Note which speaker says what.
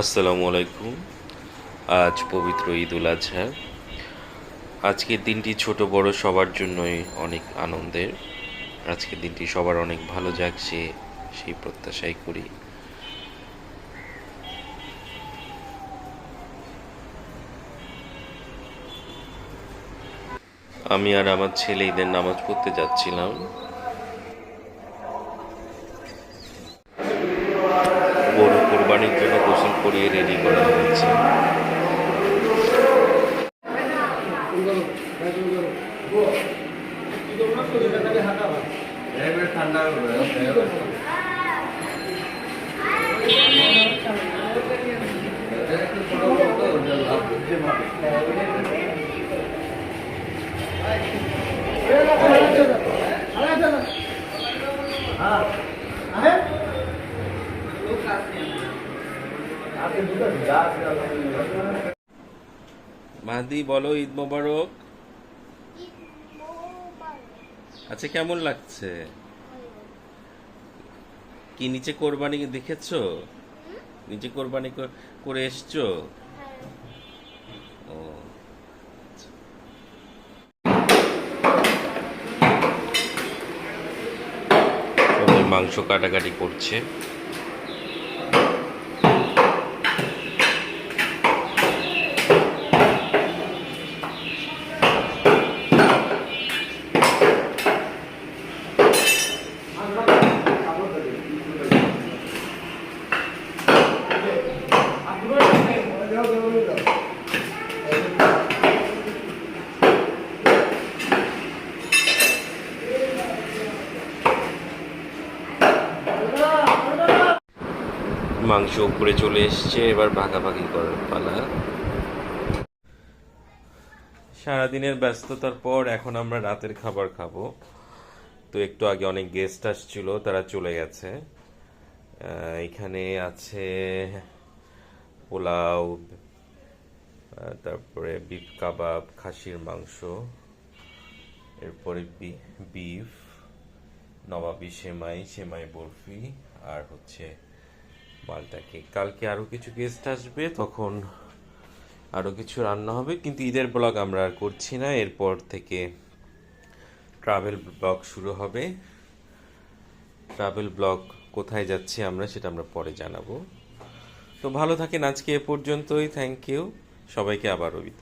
Speaker 1: আসসালামু আলাইকুম। আজ পবিত্র ঈদ উল আজহা। আজকের দিনটি ছোট বড় সবার জন্যই অনেক আনন্দের। আজকের দিনটি সবার অনেক ভালো যাক, সে সেই প্রত্যাশাই করি। আমি আর আমার ছেলে ঈদের নামাজ পড়তে যাচ্ছিলাম। গোসল করিয়ে রেডি করা হয়েছে মাদি বলো, ঈদ মোবারক। আচ্ছা কেমন লাগছে? কি, নিচে কোরবানি দেখেছ? নিচে কোরবানি কর- এসছো? ও মাংস কাটাকাটি করছে। মাংস উপরে চলে এসছে, এবার ভাগাভাগি করার পালা। সারাদিনের ব্যস্ততার পর এখন আমরা রাতের খাবার খাব। তো একটু আগে অনেক গেস্ট আসছিল, তারা চলে গেছে। এখানে আছে পোলাও তারপরে বিফ কাবাব খাসির মাংস, এরপরে বিফ নবাবি সেমাই সেমাই বরফি, আর হচ্ছে মালটা কেক কালকে আরও কিছু গেস্ট আসবে, তখন আরও কিছু রান্না হবে, কিন্তু ঈদের ব্লগ আমরা আর করছি না। এরপর থেকে ট্রাভেল ব্লগ শুরু হবে। ট্রাভেল ব্লগ কোথায় যাচ্ছি আমরা, সেটা আমরা পরে জানাব। তো ভালো থাকেন আজকে এ পর্যন্তই। থ্যাংক ইউ সবাইকে আবারও ঈদ